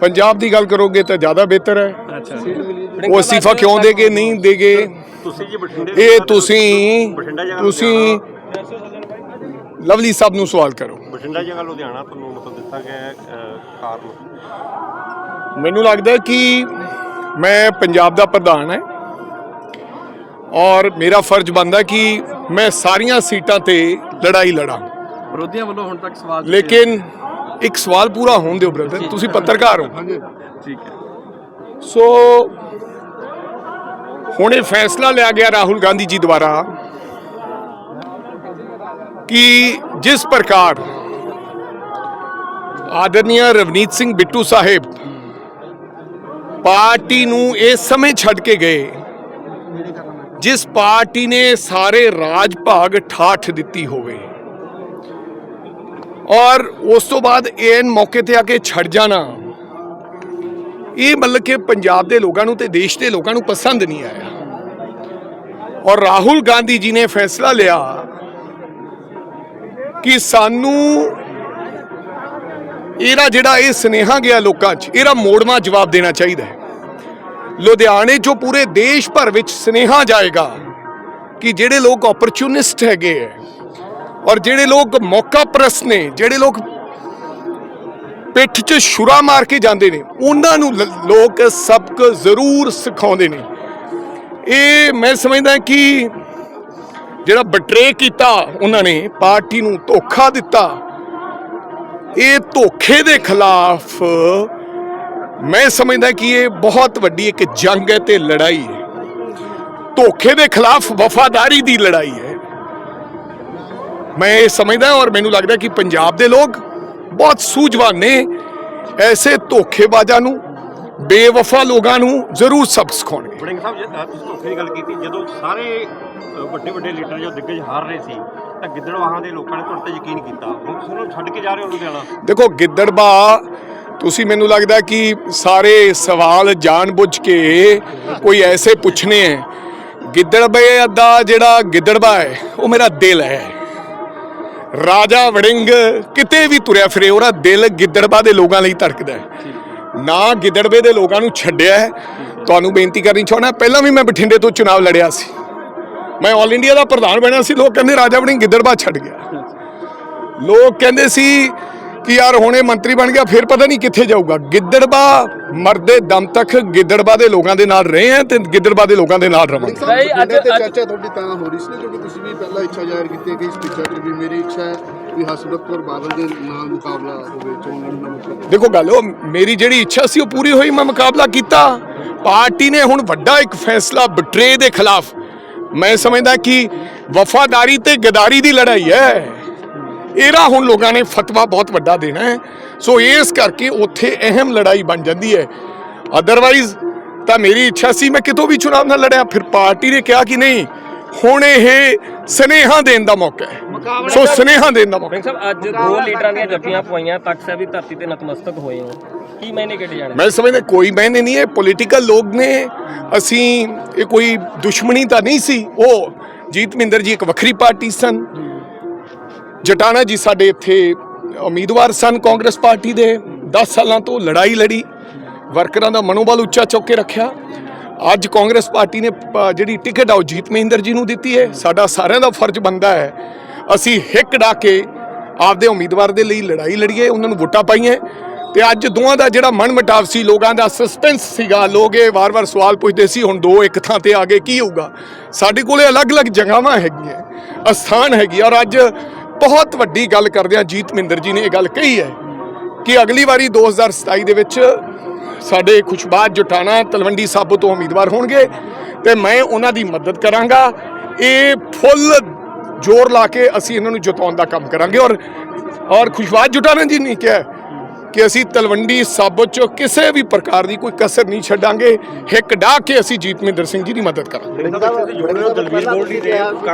ਪੰਜਾਬ ਦੀ ਗੱਲ ਕਰੋਗੇ ਤਾਂ ਜ਼ਿਆਦਾ ਬਿਹਤਰ ਹੈ। ਉਹ ਅਸਤੀਫਾ ਕਿਉਂ ਦੇਗੇ ਨਹੀਂ ਦੇਗੇ? ਤੁਸੀਂ ਜੀ ਬਠਿੰਡੇ ਇਹ ਤੁਸੀਂ ਤੁਸੀਂ ਲਵਲੀ ਸਾਹਿਬ ਨੂੰ ਸਵਾਲ ਕਰੋ। ਬਠਿੰਡਾ ਜਗ੍ਹਾ ਲੁਧਿਆਣਾ ਤੁਹਾਨੂੰ ਮਤਲਬ ਦਿੱਤਾ ਗਿਆ ਕਾਰਨ। ਮੈਨੂੰ ਲੱਗਦਾ ਕਿ ਮੈਂ ਪੰਜਾਬ ਦਾ ਪ੍ਰਧਾਨ ਹੈ ਔਰ ਮੇਰਾ ਫਰਜ਼ ਬਣਦਾ ਕਿ ਮੈਂ ਸਾਰੀਆਂ ਸੀਟਾਂ ਤੇ ਲੜਾਈ ਲੜਾਂ। ਵਿਰੋਧੀਆਂ ਵੱਲੋਂ ਹੁਣ ਤੱਕ ਸਵਾਲ ਲੇਕਿਨ ਇੱਕ ਸਵਾਲ ਪੂਰਾ ਹੋਣ ਦਿਓ ਬ੍ਰਦਰ ਤੁਸੀਂ ਪੱਤਰਕਾਰ ਹੋ। ਠੀਕ ਹੈ। ਸੋ ਹੁਣ ਇਹ ਫੈਸਲਾ ਲਿਆ ਗਿਆ ਰਾਹੁਲ ਗਾਂਧੀ ਜੀ ਦੁਆਰਾ ਕਿ ਜਿਸ ਪ੍ਰਕਾਰ ਆਦਰਨੀय ਰਵਨੀਤ ਸਿੰਘ ਬਿੱਟੂ ਸਾਹਿਬ ਪਾਰਟੀ ਨੂੰ ਇਸ ਸਮੇਂ ਛੱਡ ਕੇ ਗਏ ਜਿਸ ਪਾਰਟੀ ਨੇ ਸਾਰੇ ਰਾਜ ਭਾਗ ਠਾਠ ਦਿੱਤੀ ਹੋਵੇ। ਔਰ ਉਸ ਤੋਂ ਬਾਅਦ ਇਹ ਮੌਕੇ ਤੇ ਆ ਕੇ ਛੱਡ ਜਾਣਾ। ਇਹ ਮਤਲਬ ਕਿ ਪੰਜਾਬ ਦੇ ਲੋਕਾਂ ਨੂੰ ਤੇ ਦੇਸ਼ ਦੇ ਲੋਕਾਂ ਨੂੰ ਪਸੰਦ ਨਹੀਂ ਆਇਆ। ਔਰ ਰਾਹੁਲ ਗਾਂਧੀ ਜੀ ਨੇ ਫੈਸਲਾ ਲਿਆ ਕਿ ਸਾਨੂੰ ਇਹਦਾ ਜਿਹੜਾ ਇਹ ਸਨੇਹਾ ਗਿਆ ਲੋਕਾਂ 'ਚ, ਇਹਦਾ ਮੋੜਵਾ ਜਵਾਬ ਦੇਣਾ ਚਾਹੀਦਾ ਹੈ। ਲੁਧਿਆਣੇ 'ਚੋਂ ਪੂਰੇ ਦੇਸ਼ ਭਰ ਵਿੱਚ ਸਨੇਹਾ ਜਾਏਗਾ ਕਿ ਜਿਹੜੇ ਲੋਕ ਓਪਰਚੁਨਿਸਟ ਹੈਗੇ ਹੈ ਔਰ ਜਿਹੜੇ ਲੋਕ ਮੌਕਾ ਪ੍ਰਸਤ ਨੇ, ਜਿਹੜੇ ਲੋਕ ਪਿੱਠ 'ਚ ਛੁਰਾ ਮਾਰ ਕੇ ਜਾਂਦੇ ਨੇ, ਉਹਨਾਂ ਨੂੰ ਲ- ਲੋਕ ਸਬਕ ਜ਼ਰੂਰ ਸਿਖਾਉਂਦੇ ਨੇ। ਇਹ ਮੈਂ ਸਮਝਦਾ ਕਿ ਜਿਹੜਾ ਬਟਰੇ ਕੀਤਾ ਉਹਨਾਂ ਨੇ, ਪਾਰਟੀ ਨੂੰ ਧੋਖਾ ਦਿੱਤਾ, ਇਹ ਧੋਖੇ ਦੇ ਖਿਲਾਫ ਮੈਂ ਸਮਝਦਾ ਕਿ ਇਹ ਬਹੁਤ ਵੱਡੀ ਇੱਕ ਜੰਗ ਹੈ ਤੇ ਲੜਾਈ ਹੈ। ਧੋਖੇ ਦੇ ਖਿਲਾਫ ਵਫਾਦਾਰੀ ਦੀ ਲੜਾਈ ਹੈ। ਮੈਂ ਇਹ ਸਮਝਦਾ ਔਰ ਮੈਨੂੰ ਲੱਗਦਾ ਕਿ ਪੰਜਾਬ ਦੇ ਲੋਕ ਬਹੁਤ ਸੂਝਵਾਨ ਨੇ। ਐਸੇ ਧੋਖੇਬਾਜ਼ਾਂ ਨੂੰ ਬੇਵਫਾ ਲੋਕਾਂ ਨੂੰ ਜ਼ਰੂਰ ਸਬਕ ਸਿਖਾਉਣਗੇ। ਵੜਿੰਗ ਸਾਹਿਬ ਜੇ, ਤੁਸੀਂ ਧੋਖੇ ਦੀ ਗੱਲ ਕੀਤੀ ਜਦੋਂ ਸਾਰੇ ਵੱਡੇ ਵੱਡੇ ਲੀਡਰ ਜੋ ਦਿੱਗਜ ਹਾਰ ਰਹੇ ਸੀ ਤਾਂ ਗਿੱਦੜਵਾਹਾਂ ਦੇ ਲੋਕਾਂ ਨੇ ਤੁਹਾਡੇ ਤੇ ਯਕੀਨ ਕੀਤਾ। ਹੁਣ ਤੁਸੀਂ ਉਹਨੂੰ ਛੱਡ ਕੇ ਜਾ ਰਹੇ ਹੋ ਲੁਧਿਆਣਾ? ਦੇਖੋ ਗਿੱਦੜਬਾ ਤੁਸੀਂ ਮੈਨੂੰ ਲੱਗਦਾ ਕਿ ਸਾਰੇ ਸਵਾਲ ਜਾਣਬੁੱਝ ਕੇ ਕੋਈ ਐਸੇ ਪੁੱਛਨੇ ਹੈ ਗਿੱਦੜਬੇ ਦਾ ਜਿਹੜਾ ਗਿੱਦੜਬਾ ਹੈ ਉਹ ਮੇਰਾ ਦਿਲ ਹੈ। ਰਾਜਾ ਵੜਿੰਗ ਕਿਤੇ ਵੀ ਤੁਰਿਆ ਫਿਰੇ ਉਹਦਾ ਦਿਲ ਗਿੱਦੜਬਾ ਦੇ ਲੋਕਾਂ ਲਈ ਧੜਕਦਾ ਹੈ। ਨਾ ਗਿੱਦੜਬੇ ਦੇ ਲੋਕਾਂ ਨੂੰ ਛੱਡਿਆ ਹੈ। ਤੁਹਾਨੂੰ ਬੇਨਤੀ ਕਰਨੀ ਚਾਹੁੰਦਾ ਪਹਿਲਾਂ ਵੀ ਮੈਂ ਬਠਿੰਡੇ ਤੋਂ ਚੁਣਾਵ ਲੜਿਆ ਸੀ। ਮੈਂ ਆਲ ਇੰਡੀਆ ਦਾ ਪ੍ਰਧਾਨ ਬਣਿਆ ਸੀ ਲੋਕ ਕਹਿੰਦੇ ਰਾਜਾ ਵੜਿੰਗ ਗਿੱਦੜਬਾ ਛੱਡ ਗਿਆ। ਲੋਕ ਕਹਿੰਦੇ ਸੀ ਕਿ ਯਾਰ ਹੁਣੇ ਮੰਤਰੀ ਬਣ ਗਿਆ ਫਿਰ ਪਤਾ ਨਹੀਂ ਕਿੱਥੇ ਜਾਊਗਾ। ਗਿੱਦੜਬਾ ਮਰਦੇ ਦਮ ਤੱਕ ਗਿੱਦੜਬਾ ਦੇ ਲੋਕਾਂ ਦੇ ਨਾਲ ਰਹੇ ਆ ਤੇ ਗਿੱਦੜਬਾ ਦੇ ਲੋਕਾਂ ਦੇ ਨਾਲ ਰਵਾਂਗੇ। ਭਾਈ ਅੱਜ ਤੇ ਅੱਜ ਚਰਚਾ ਤੁਹਾਡੀ ਤਾਂ ਹੋ ਰਹੀ ਸੀ ਨਾ ਕਿਉਂਕਿ ਤੁਸੀਂ ਵੀ ਪਹਿਲਾਂ ਇੱਛਾ ਜ਼ਾਹਿਰ ਕੀਤੀ ਹੈ ਕਿ ਇਸ ਪਿੱਛੇ ਚ ਵੀ ਮੇਰੀ ਇੱਛਾ ਹੈ ਵੀ ਹਸਰਤ ਕੌਰ ਬਾਦਲ ਦੇ ਨਾਲ ਮੁਕਾਬਲਾ ਹੋਵੇ ਚੋਣ ਲੜਨ ਦਾ ਮੌਕਾ ਦੇਖੋ ਗੱਲ ਉਹ ਮੇਰੀ ਜਿਹੜੀ ਇੱਛਾ ਸੀ ਉਹ ਪੂਰੀ ਹੋਈ ਮੈਂ ਮੁਕਾਬਲਾ ਕੀਤਾ। ਪਾਰਟੀ ਨੇ ਹੁਣ ਵੱਡਾ ਇੱਕ ਫੈਸਲਾ ਬਟਰੇ ਦੇ ਖਿਲਾਫ। ਮੈਂ ਸਮਝਦਾ ਕਿ ਵਫਾਦਾਰੀ ਤੇ ਗਦਾਰੀ ਦੀ ਲੜਾਈ ਹੈ। ਇਹਦਾ ਹੁਣ ਲੋਕਾਂ ਨੇ ਫਤਵਾ ਬਹੁਤ ਵੱਡਾ ਦੇਣਾ ਹੈ। ਸੋ ਇਸ ਕਰਕੇ ਉੱਥੇ ਅਹਿਮ ਲੜਾਈ ਬਣ ਜਾਂਦੀ ਹੈ। ਅਦਰਵਾਈਜ਼ ਤਾਂ ਮੇਰੀ ਇੱਛਾ ਸੀ ਮੈਂ ਕਿਤੋਂ ਵੀ ਚੁਣਾਵ ਨਾਲ ਲੜਿਆ ਫਿਰ ਪਾਰਟੀ ਨੇ ਕਿਹਾ ਕਿ ਨਹੀਂ ਹੁਣ ਇਹ ਸਨੇਹਾ ਦੇਣ ਦਾ ਮੌਕਾ ਹੈ। ਸੋ ਸਨੇਹਾ ਦੇਣ ਦਾ ਮੌਕਾ ਸਿੰਘ ਸਾਹਿਬ ਅੱਜ ਦੋ ਲੀਡਰਾਂ ਦੀਆਂ ਜੱਫੀਆਂ ਪਵਾਈਆਂ ਤਖਤ ਸਾਹਿਬ ਦੀ ਧਰਤੀ ਤੇ ਨਤਮਸਤਕ ਹੋਏ ਹੋ। ਕੀ ਮੈਨੇ ਕਿਹੜੇ ਜਾਣੇ? ਮੈਂ ਸਮਝਦਾ ਕੋਈ ਮੈਨੇ ਨਹੀਂ ਹੈ। ਪੋਲੀਟੀਕਲ ਲੋਕ ਨੇ ਅਸੀਂ ਇਹ ਕੋਈ ਦੁਸ਼ਮਣੀ ਤਾਂ ਨਹੀਂ ਸੀ। ਉਹ ਜੀਤ ਮਹਿੰਦਰ ਜੀ ਇੱਕ ਵੱਖਰੀ ਪਾਰਟੀ ਸਨ। ਜਟਾਣਾ ਜੀ ਸਾਡੇ ਇੱਥੇ ਉਮੀਦਵਾਰ ਸਨ ਕਾਂਗਰਸ ਪਾਰਟੀ ਦੇ। 10 ਸਾਲਾਂ ਤੋਂ ਲੜਾਈ ਲੜੀ, ਵਰਕਰਾਂ ਦਾ ਮਨੋਬਲ ਉੱਚਾ ਚੁੱਕ ਕੇ ਰੱਖਿਆ। ਅੱਜ ਕਾਂਗਰਸ ਪਾਰਟੀ ਨੇ ਜਿਹੜੀ ਟਿਕਟ ਆ ਉਹ ਜੀਤ ਮਹਿੰਦਰ ਜੀ ਨੂੰ ਦਿੱਤੀ ਹੈ। ਸਾਡਾ ਸਾਰਿਆਂ ਦਾ ਫਰਜ਼ ਬਣਦਾ ਹੈ, ਅਸੀਂ ਹਿੱਕ ਡਾ ਕੇ ਆਪਦੇ ਉਮੀਦਵਾਰ ਦੇ ਲਈ ਲੜਾਈ ਲੜੀਏ, ਉਹਨਾਂ ਨੂੰ ਵੋਟਾਂ ਪਾਈਏ ਤੇ ਅੱਜ ਦੋਵਾਂ ਦਾ ਜਿਹੜਾ ਮਨ ਮਟਾਵ ਸੀ, ਲੋਕਾਂ ਦਾ ਸਸਪੈਂਸ ਸੀਗਾ। ਲੋਕ ਇਹ ਵਾਰ-ਵਾਰ ਸਵਾਲ ਪੁੱਛਦੇ ਸੀ, ਹੁਣ ਦੋ ਇੱਕ ਥਾਂ ਤੇ ਆ ਗਏ, ਕੀ ਹੋਊਗਾ? ਸਾਡੇ ਕੋਲੇ ਅਲੱਗ-ਅਲੱਗ ਜਗ੍ਹਾਵਾਂ ਹੈਗੀਆਂ, ਅਸਥਾਨ ਹੈਗੀ। ਔਰ ਅੱਜ ਬਹੁਤ ਵੱਡੀ ਗੱਲ ਕਰਦੇ ਆ ਜੀਤ ਮਹਿੰਦਰ ਜੀ ਨੇ ਇਹ ਗੱਲ ਕਹੀ ਹੈ ਕਿ ਅਗਲੀ ਵਾਰੀ 2027 ਦੇ ਵਿੱਚ ਸਾਡੇ ਖੁਸ਼ਬਾਦ ਜੁਟਾਣਾ ਤਲਵੰਡੀ ਸਾਬੋ ਤੋਂ ਉਮੀਦਵਾਰ ਹੋਣਗੇ ਤੇ ਮੈਂ ਉਹਨਾਂ ਦੀ ਮਦਦ ਕਰਾਂਗਾ। ਇਹ ਫੁੱਲ ਜ਼ੋਰ ਲਾ ਕੇ ਅਸੀਂ ਇਹਨਾਂ ਨੂੰ ਜਿਤਾਉਣ ਦਾ ਕੰਮ ਕਰਾਂਗੇ। ਔਰ ਔਰ ਖੁਸ਼ਬਾਦ ਜੁਟਾਣਾ ਜੀ ਨੇ ਕਿਹਾ ਕਿ ਅਸੀਂ ਤਲਵੰਡੀ ਸਾਬੋ ਚੋਂ ਕਿਸੇ ਵੀ ਪ੍ਰਕਾਰ ਦੀ ਕੋਈ ਕਸਰ ਨਹੀਂ ਛੱਡਾਂਗੇ। ਹਿੱਕ ਡਾਹ ਕੇ ਅਸੀਂ ਜੀਤ ਮਹਿੰਦਰ ਸਿੰਘ ਜੀ ਦੀ ਮਦਦ ਕਰਾਂਗੇ।